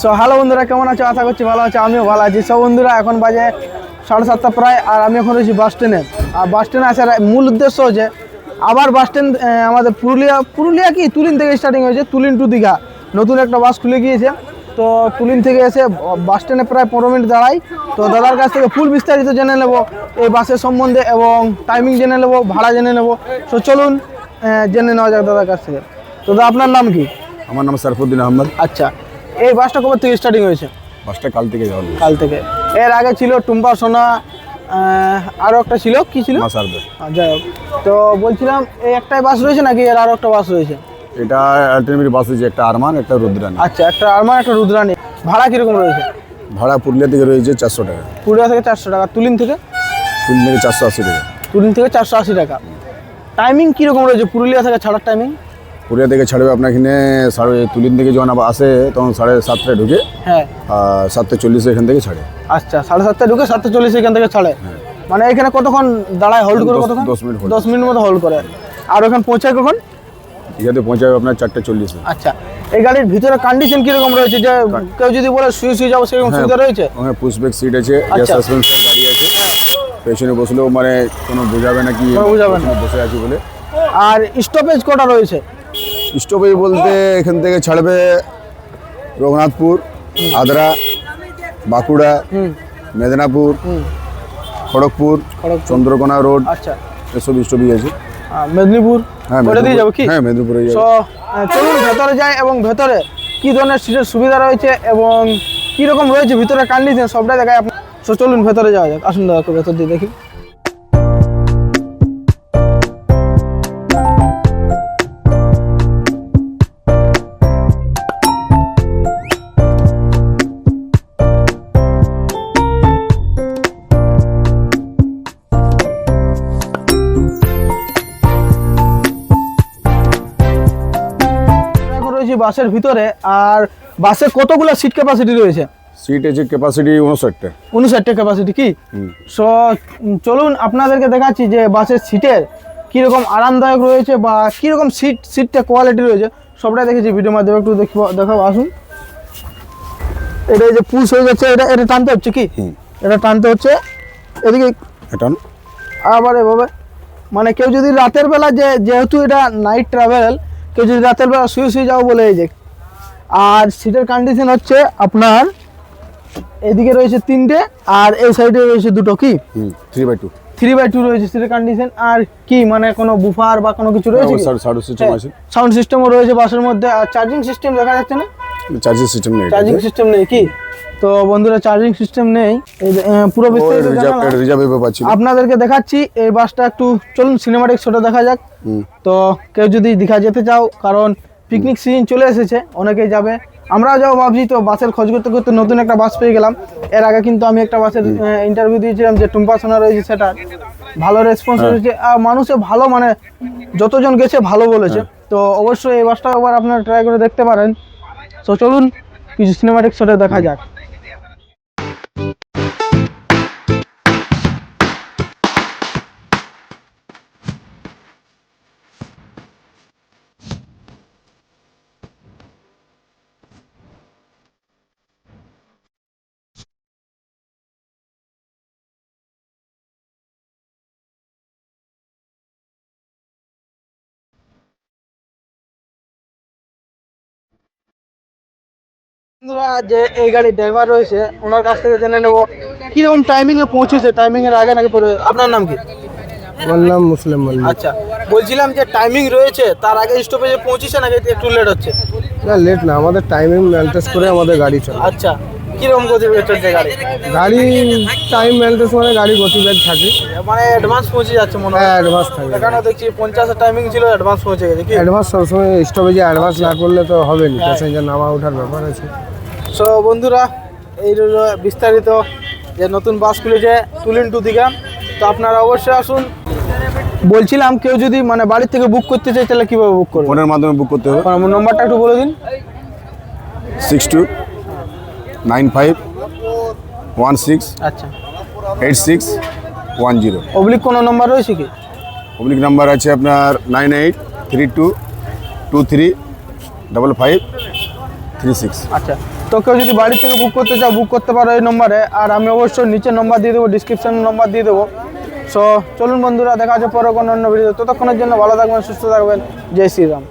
So hello বন্ধুরা কেমন আছো? আশা করছি ভালো আছো আমিও ভালো আছি। সব বন্ধুরা এখন বাজে সাড়ে সাতটা প্রায় আর আমি এখন রয়েছি বাস স্ট্যান্ডে আর বাস স্ট্যান্ডে আসার মূল উদ্দেশ্য হচ্ছে আবার বাস স্ট্যান্ড আমাদের পুরুলিয়া পুরুলিয়া কি? তুলিন থেকে স্টার্টিং হয়েছে তুলিন টু দীঘা। নতুন একটা বাস খুলে গিয়েছে। তো তুলিন থেকে এসে বাস স্ট্যান্ডে প্রায় পনেরো মিনিট দাঁড়াই। তো দাদার কাছ থেকে ফুল বিস্তারিত জেনে নেব এই বাসের সম্বন্ধে এবং টাইমিং জেনে নেব ভাড়া জেনে নেব। তো চলুন জেনে নেওয়া যাক দাদার কাছ থেকে। তো দাদা আপনার নাম কি? আমার নাম সারফুদ্দিন আহমদ। আচ্ছা। এই বাসটা কবে থেকে স্টার্টিং হয়েছে? বাসটা কাল থেকে যাওয়া কাল থেকে। এর আগে ছিল টুম্পা সোনা আহ, আরও একটা ছিল। কি ছিল? যাই হোক। তো বলছিলাম এই একটাই বাস রয়েছে নাকি এর আরও একটা বাস রয়েছে? এটা আলটিমেট বাস হচ্ছে একটা আরমান একটা রুদ্রানি আচ্ছা একটা আরমান একটা রুদ্রানি ভাড়া কীরকম রয়েছে? ভাড়া পুরুলিয়া থেকে রয়েছে চারশো টাকা। পুরুলিয়া থেকে চারশো টাকা। তুলিন থেকে? পুরুলিয়া থেকে চারশো আশি টাকা। তুলিন থেকে চারশো আশি টাকা। টাইমিং কীরকম রয়েছে পুরুলিয়া থেকে ছাড়ার টাইমিং পুরুলিয়া থেকে ছাড়বে আপনার এখানে সাড়ে তুলিন থেকে যখন আবার আসে তখন সাড়ে সাতটায় ঢুকে হ্যাঁ। আর সাতটা চল্লিশে এখান থেকে ছাড়ে। আচ্ছা সাড়ে সাতটায় ঢুকে সাতটা চল্লিশ এখান থেকে ছাড়ে। মানে এখানে কতক্ষণ দাঁড়ায়? হোল্ড করে কতক্ষণ? দশ মিনিট দশ মিনিট মতো হোল্ড করে। আর ওখানে পৌঁছায় কখন? এখানে পৌঁছাবে আপনার চারটে চল্লিশে। আচ্ছা এই গাড়ির ভিতরে কন্ডিশন কীরকম রয়েছে? যে কেউ যদি বলে শুয়ে শুয়ে যাব সেরকম সুবিধা রয়েছে? ওখানে পুশব্যাক সিট আছে আচ্ছা। সাসপেন্সের গাড়ি আছে। পেছনে বসলেও মানে কোনো বোঝাবে না কি বোঝাবে না। বসে আছি বলে। আর স্টপেজ কটা রয়েছে? স্টপেজ বলতে এখান থেকে ছাড়বে রঘুনাথপুর আদ্রা বাঁকুড়া মেদিনীপুর খড়গপুর। চন্দ্রকোনা রোড আচ্ছা। এসব স্টপেজ আছে। মেদিনীপুর? হ্যাঁ করে দিয়ে যাব কি? হ্যাঁ মেদিনীপুরে যাবে। চলুন ভেতরে যাই এবং ভেতরে কি ধরনের সিটের সুবিধা রয়েছে এবং কি রকম রয়েছে? ভিতরে কন্ডিশন সবটাই দেখায় আপনার চলুন ভেতরে যাওয়া যাক। আসুন দাদা ভেতর দিয়ে দেখি। রয়েছি বাসের ভিতরে। আর বাসে কতগুলো সিট ক্যাপাসিটি রয়েছে? সিট আছে ক্যাপাসিটি উনষাটটা। উনষাটটা ক্যাপাসিটি কি? সো চলুন আপনাদেরকে দেখাচ্ছি যে বাসের সিটের কীরকম আরামদায়ক রয়েছে বা কীরকম সিট সিটটা কোয়ালিটি রয়েছে। সবটাই দেখেছি ভিডিও মাধ্যমে একটু দেখব দেখাবো আসুন। এটা এই যে পুশ হয়ে যাচ্ছে এটা এটা টানতে হচ্ছে কি? এটা টানতে হচ্ছে। এদিকে এটা আবার এভাবে। মানে কেউ যদি রাতের বেলা যে যেহেতু এটা নাইট ট্রাভেল কেউ যদি রাতের বেলা শুয়ে শুয়ে যাও বলে এই যে। আর সিটের কন্ডিশন হচ্ছে আপনার এদিকে রয়েছে তিনটে আর এই সাইডে রয়েছে দুটো কি? Three by two three by two রয়েছে সিটের কন্ডিশন আর কি মানে কোনো বুফার বা কোনো কিছু রয়েছে সাউন্ড সিস্টেমও রয়েছে বাসের মধ্যে। আর চার্জিং সিস্টেম দেখা যাচ্ছে না? চার্জিং সিস্টেম নেই চার্জিং সিস্টেম নেই কি? তো বন্ধুরা চার্জিং সিস্টেম নেই। পুরো বিস্তারিত আপনাদেরকে দেখাচ্ছি এই বাসটা একটু চলুন সিনেমাটিক শোটা দেখা যাক। তো কেউ যদি দীঘা যেতে চাও কারণ পিকনিক সিজন চলে এসেছে অনেকেই যাবে। আমরাও যাও ভাবছি তো বাসের খোঁজ করতে করতে নতুন একটা বাস পেয়ে গেলাম। এর আগে কিন্তু আমি একটা বাসের ইন্টারভিউ দিয়েছিলাম যে টুম্পা সোনা রয়েছে সেটা। ভালো রেসপন্স রয়েছে। আর মানুষে ভালো মানে যতজন গেছে ভালো বলেছে। তো অবশ্যই এই বাসটা একবার আপনারা ট্রাই করে দেখতে পারেন। তো চলুন কিছু সিনেমাটিক শটে দেখা যাক। যে এই গাড়ির ড্রাইভার রয়েছে ওনার কাছ থেকে জেনে নেব কীরকম টাইমিং এ পৌঁছেছে? টাইমিং এর আগে নাকি পরে? আপনার নাম কি? বললাম মুসলিম মল্লিক। আচ্ছা বলছিলাম যে টাইমিং রয়েছে তার আগে স্টপেজে পৌঁছেছে নাকি একটু লেট হচ্ছে? না লেট না আমাদের টাইমিং মেনটেন্স করে আমাদের গাড়ি চলে। আচ্ছা কীরকম গতিবেগ চলছে গাড়ি? গাড়ি টাইম মেনটেন্স মানে গাড়ি গতিবেগ থাকে। মানে অ্যাডভান্স পৌঁছে যাচ্ছে মনে হয়। অ্যাডভান্স থাকে। এখানে দেখছি পঞ্চাশের টাইমিং ছিল অ্যাডভান্স পৌঁছে গেছে কি? অ্যাডভান্স সবসময় স্টপেজে অ্যাডভান্স না করলে তো হবে না প্যাসেঞ্জার নামা ওঠার ব্যাপার আছে। সো বন্ধুরা এই বিস্তারিত যে নতুন বাস খুলেছে তুলিন টু দিঘা। তো আপনারা অবশ্যই আসুন। বলছিলাম কেউ যদি মানে বাড়ির থেকে বুক করতে চাই তাহলে কীভাবে বুক করবে? ফোনের মাধ্যমে বুক করতে হবে। নম্বরটা একটু বলে দিন। Six two nine five one six আচ্ছা। Eight six one zero. Oblique কোনো নম্বর রয়েছে কি? পাবলিক নাম্বার আছে আপনার nine eight three two two three double five three six. আচ্ছা। তো কেউ যদি বাড়ি থেকে বুক করতে চাও বুক করতে পারো এই নম্বরে। আর আমি অবশ্যই নিচে নম্বর দিয়ে দেবো ডিসক্রিপশানে নম্বর দিয়ে দেবো। সো চলুন বন্ধুরা দেখা যাচ্ছে পরে কোনো অন্য ভিডিও ততক্ষণের জন্য ভালো থাকবেন সুস্থ থাকবেন। জয় শ্রীরাম।